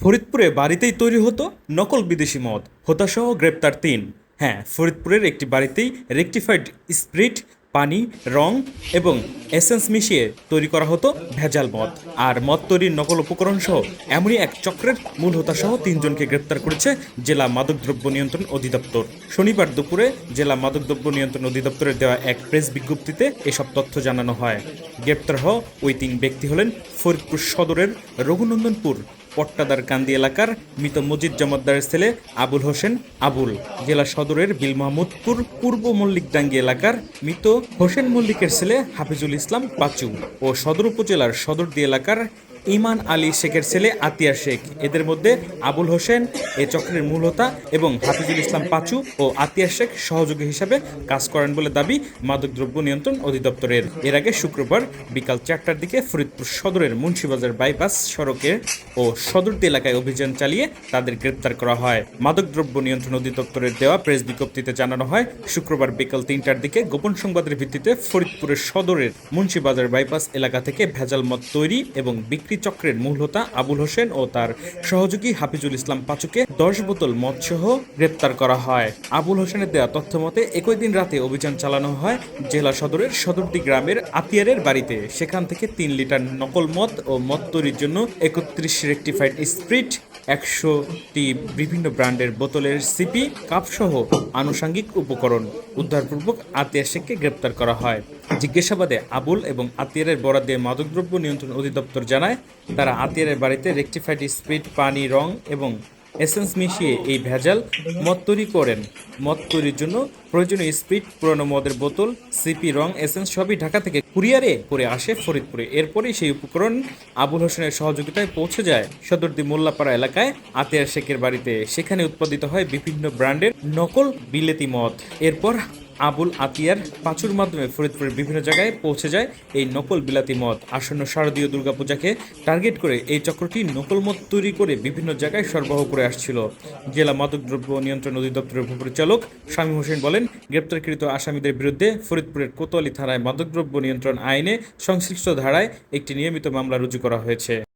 ফরিদপুরে বাড়িতেই তৈরি হতো নকল বিদেশি মদ। হতাসহ গ্রেপ্তার তিন। হ্যাঁ ফরিদপুরের একটি বাড়িতেই রেকটিফাইড স্প্রিট, পানি, রং এবং এসেন্স মিশিয়ে তৈরি করা হতো ভেজাল মদ। আর মদ তৈরির নকল উপকরণ সহ এমনই এক চক্রের মূল হোতাসহ তিনজনকে গ্রেপ্তার করেছে জেলা মাদকদ্রব্য নিয়ন্ত্রণ অধিদপ্তর। শনিবার দুপুরে জেলা মাদকদ্রব্য নিয়ন্ত্রণ অধিদপ্তরের দেওয়া এক প্রেস বিজ্ঞপ্তিতে এসব তথ্য জানানো হয়। গ্রেপ্তার হওয়া ওই তিন ব্যক্তি হলেন ফরিদপুর সদরের রঘুনন্দনপুর পট্টাদার কান্দি এলাকার মৃত মজিদ জমাদ্দারের ছেলে আবুল হোসেন আবুল। জেলা সদরের বিল মাহমুদপুর পূর্ব মল্লিকডাঙ্গি এলাকার মৃত হোসেন মল্লিকের ছেলে হাফিজুল ইসলাম পাচু ও সদর উপজেলার সদরদি এলাকার ইমান আলী শেখের ছেলে আতিয়া শেখ। এদের মধ্যে আবুল হোসেন, এ চক্রের মূল হোতা এবং হাফিজুল ইসলাম পাচু ও আতিয়া শেখ সহযোগী হিসাবে কাজ করেন বলে দাবি মাদকদ্রব্য নিয়ন্ত্রণ অধিদপ্তরের। এর আগে শুক্রবার বিকাল চারটার দিকে ফরিদপুর সদরের মুন্সিবাজার বাইপাস সড়কের ও সদরদি এলাকায় অভিযান চালিয়ে তাদের গ্রেপ্তার করা হয়। মাদকদ্রব্য নিয়ন্ত্রণ অধিদপ্তরের দেওয়া প্রেস বিজ্ঞপ্তিতে জানানো হয়, শুক্রবার বিকাল তিনটার দিকে গোপন সংবাদের ভিত্তিতে ফরিদপুরের সদরের মুন্সিবাজার বাইপাস এলাকা থেকে ভেজাল মদ তৈরি এবং বিক্রি চক্রের মূল হোতা আবুল হোসেন ও তার সহযোগী হাফিজুল ইসলাম পাচুকে দশ বোতল মদসহ গ্রেপ্তার করা হয়। আবুল হোসেনের দেওয়া তথ্য মতে, একই দিন রাতে অভিযান চালানো হয় জেলা সদরের সদরদি গ্রামের আতিয়ারের বাড়িতে। সেখান থেকে তিন লিটার নকল মদ ও মদ তৈরির জন্য একত্রিশ রেকটিফাইড স্প্রিট একশোটি বিভিন্ন ব্র্যান্ডের বোতলের সিপি, কাপসহ আনুষাঙ্গিক উপকরণ উদ্ধারপূর্বক আতিয়া শেখকে গ্রেপ্তার করা হয়। জিজ্ঞাসাবাদে আবুল এবং আতিয়ারের বরাদ্দে মাদকদ্রব্য নিয়ন্ত্রণ অধিদপ্তর জানায় তারা আতিয়ারের বাড়িতে রেকটিফাইড স্প্রিট পানি, রং এবং এসেন্স মিশিয়ে এই ভেজাল মদ তৈরি করেন। মদ তৈরির জন্য প্রয়োজনীয় স্পিড পুরনো মদের বোতল সিপি রং এসেন্স সবই ঢাকা থেকে কুরিয়ারে করে আসে ফরিদপুরে। এরপরেই সেই উপকরণ আবুল হোসেনের সহযোগিতায় পৌঁছে যায়। সদরদি মোল্লাপাড়া এলাকায় আতিয়ার শেখের বাড়িতে। সেখানে উৎপাদিত হয় বিভিন্ন ব্র্যান্ডের নকল বিলেতি মদ। এরপর আবুল আতিয়ার পাঁচুর মাধ্যমে ফরিদপুরের বিভিন্ন জায়গায় পৌঁছে যায় এই নকল বিলাতি মদ। আসন্ন শারদীয় দুর্গাপূজাকে টার্গেট করে এই চক্রটি নকল মদ তৈরি করে বিভিন্ন জায়গায় সরবরাহ করে আসছিল। জেলা মাদকদ্রব্য নিয়ন্ত্রণ অধিদপ্তরের উপপরিচালক স্বামী হোসেন বলেন, গ্রেপ্তারকৃত আসামিদের বিরুদ্ধে ফরিদপুরের কোতোয়ালি থানায় মাদকদ্রব্য নিয়ন্ত্রণ আইনে সংশ্লিষ্ট ধারায় একটি নিয়মিত মামলা রুজু করা হয়েছে।